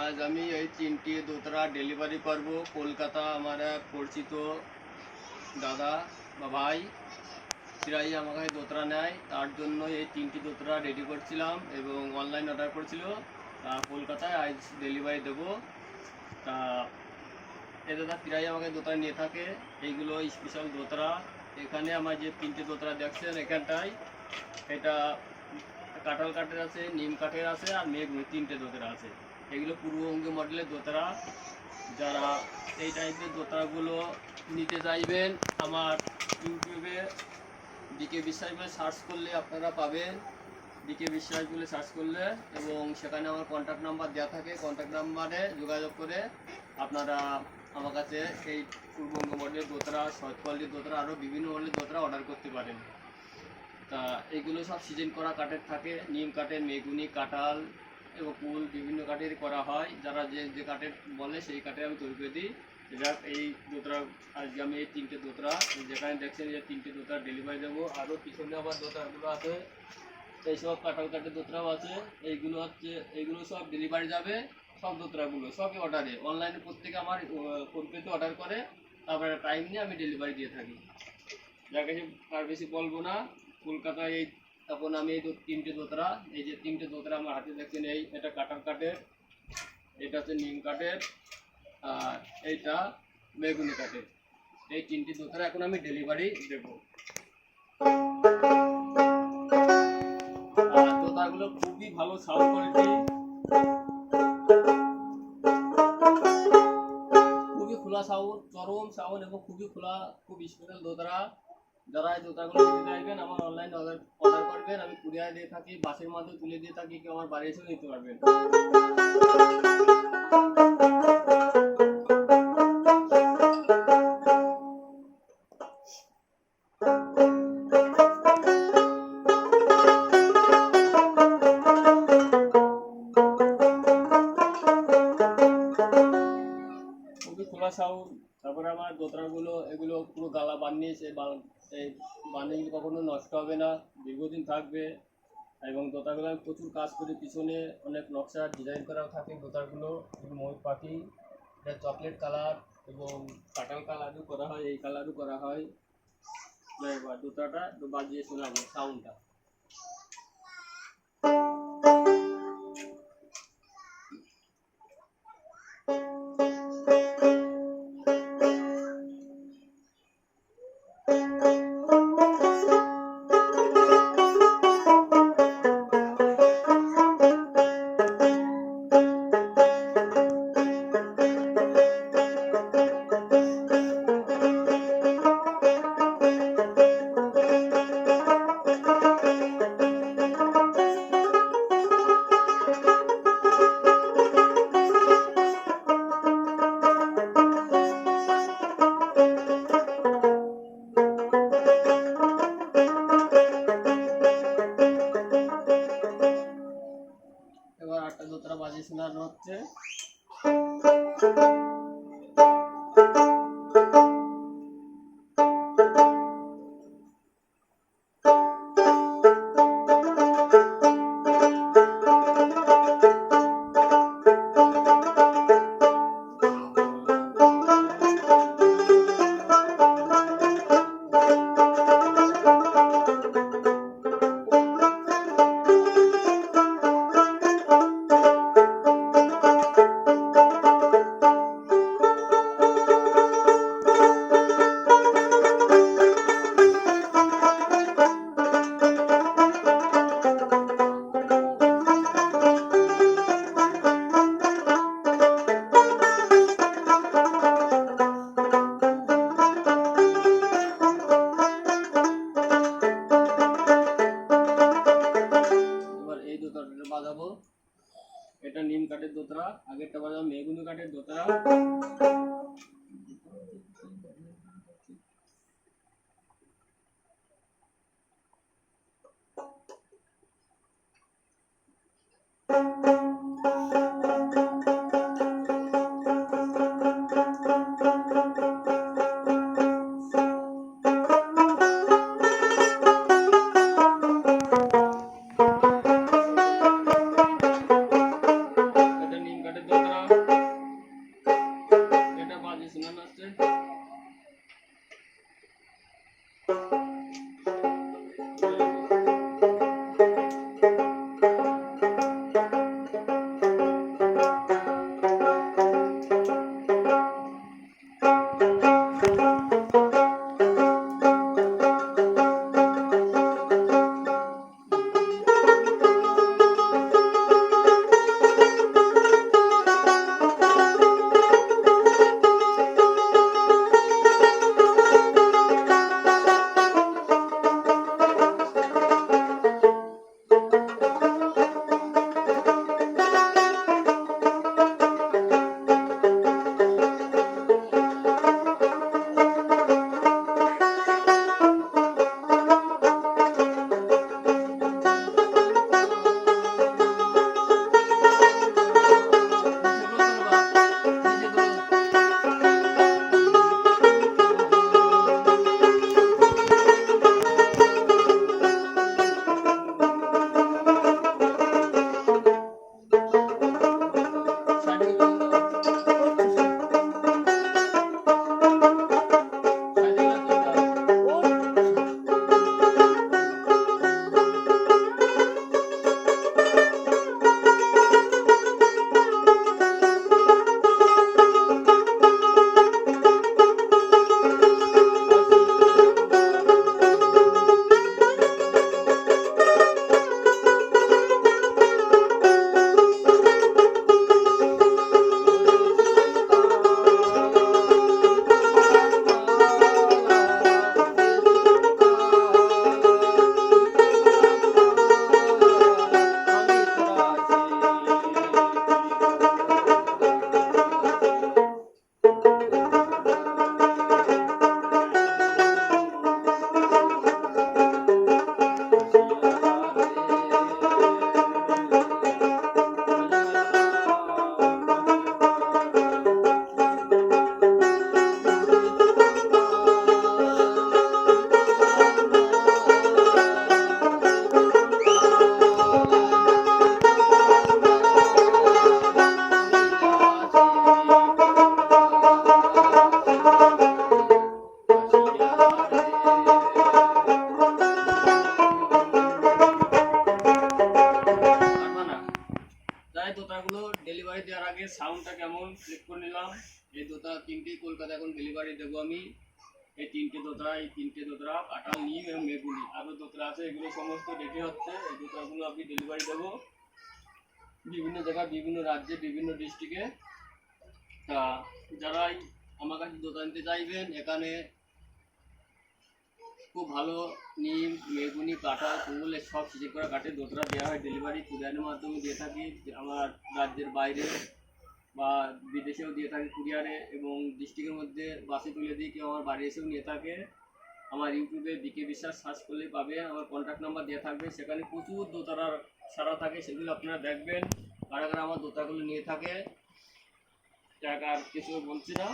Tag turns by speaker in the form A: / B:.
A: আজ আমি এই তিনটি দোতরা ডেলিভারি করব কলকাতা আমার এক পরিচিত দাদা বা ভাই সিরাই আমাকে দোতরা নেয় তার জন্য এই তিনটি দোতরা রেডি করছিলাম এবং অনলাইন অর্ডার করেছিল তা কলকাতায় আজ ডেলিভারি দেবো তা এ দাদা প্রায় আমাকে দোতরা নিয়ে থাকে এইগুলো স্পেশাল দোতরা এখানে আমার যে তিনটে দোতরা দেখছেন এখানটায় এটা কাঁঠাল কাঠের আছে, নিম কাঠের আছে আর মেঘ তিনটে দোতরা আছে। এগুলো পূর্ববঙ্গে মডেলের দোতরা। যারা এই টাইপের দোতরাগুলো নিতে চাইবেন, আমার ইউটিউবে ডিকে বিশ্বাস বলে সার্চ করলে আপনারা পাবেন। ডিকে বিশ্বাস বলে সার্চ করলে এবং সেখানে আমার কন্ট্যাক্ট নাম্বার দেওয়া থাকে। কন্ট্যাক্ট নাম্বারে যোগাযোগ করে আপনারা আমার কাছে এই পূর্ববঙ্গ মডেলের দোতরা শর্ট কোয়ালিটির দোতরা আরও বিভিন্ন মডেলের দোতরা অর্ডার করতে পারেন। তা এগুলো সব সিজন করা কাঠের থাকে। নিম কাঠের মেগুনি, কাঁঠাল এবং কুল বিভিন্ন কাঠের করা হয়। যারা যে যে কাঠের বলে সেই কাঠে আমি তৈরি করে দিই। যাক এই দোতরা আজকে আমি এই তিনটে দোতরা যেখানে দেখছেন যে তিনটে দোতরা ডেলিভারি দেবো। আরও পিছনে আবার দোতরাগুলো আছে। এইসব কাঁঠাল কাঠের দোতরাও আছে। এইগুলো হচ্ছে, এইগুলো সব ডেলিভারি যাবে সব দোতরাগুলো সবই অর্ডারে অনলাইনে প্রত্যেকে আমার ফোনপেতে অর্ডার করে। তারপরে টাইম নিয়ে আমি ডেলিভারি দিয়ে থাকি। যার কাছে আর বেশি বলব না। কলকাতায় এই তখন আমি এই তিনটে দোতরা, এই যে তিনটে দোতরা আমার হাতে দেখছেন এই এটা কাটার কাঠের, এটা হচ্ছে নিম কাঠের, আর এইটা বেগুনি কাঠের। এই তিনটি দোতরা এখন আমি ডেলিভারি দেব। আর দোতরাগুলো খুবই ভালো সাউন্ড কোয়ালিটি খুবই খোলা সাউন্ড চরম সাউন্ড এবং খুবই খোলা, খুব স্পেশাল দোতরা। যারা এই জুতাগুলো নিতে চাইবেন আমার অনলাইন অর্ডার অর্ডার করবেন, আমি কুরিয়ার দিয়ে থাকি, বাসের মাধ্যমে তুলে দিয়ে থাকি, কেউ আমার বাড়ি এসেও নিতে পারবেন। তারপরে আমার দোতরাগুলো এগুলো পুরো গালা বানিয়েছে এই বানিয়ে কখনো নষ্ট হবে না, দীর্ঘদিন থাকবে। এবং দোতাগুলো প্রচুর কাজ করি পিছনে অনেক নকশা ডিজাইন করাও থাকে দোতাগুলো ময়ূর পাখি, এটা চকলেট কালার এবং কাটাল কালারও করা হয়, এই কালারও করা হয়। দোতাটা বাজিয়ে শোনাবো সাউন্ডটা দোতরা বাজিয়ে হচ্ছে। বেগুনি কাঠের দোতলা thank you 것들 এই দোতা তিনটেই কলকাতা এখন ডেলিভারি দেবো আমি। এই তিনটে দোতরা এই তিনটে দোতরা, কাঁঠাল, নিম এবং মেগুনি আরও দোতরা আছে, এগুলো সমস্ত রেডি হচ্ছে। এই দোতরাগুলো আপনি ডেলিভারি দেবো। বিভিন্ন জায়গায়, বিভিন্ন রাজ্যে, বিভিন্ন ডিস্ট্রিক্টে তা যারাই আমার কাছে দোতা নিতে চাইবেন, এখানে খুব ভালো নিম মেগুনি কাঁঠাল কুমুল সব সিজে করা কাঠের দোতরা দেওয়া হয়। ডেলিভারি কুরিয়ারের মাধ্যমে দিয়ে থাকি। আমার রাজ্যের বাইরে বা বিদেশেও দিয়ে থাকে কুরিয়ারে এবং ডিস্ট্রিক্টের মধ্যে বাসে তুলে দিয়ে কেউ আমার বাড়ি এসেও নিয়ে থাকে। আমার ইউটিউবে বিকে বিশ্বাস সার্চ করলে পাবে আমার কন্ট্যাক্ট নাম্বার দেওয়া থাকবে। সেখানে প্রচুর দোতারার সারা থাকে, সেগুলো আপনারা দেখবেন, কারা কারা আমার দোতাগুলো নিয়ে থাকে। টাকার কিছু বলছি না।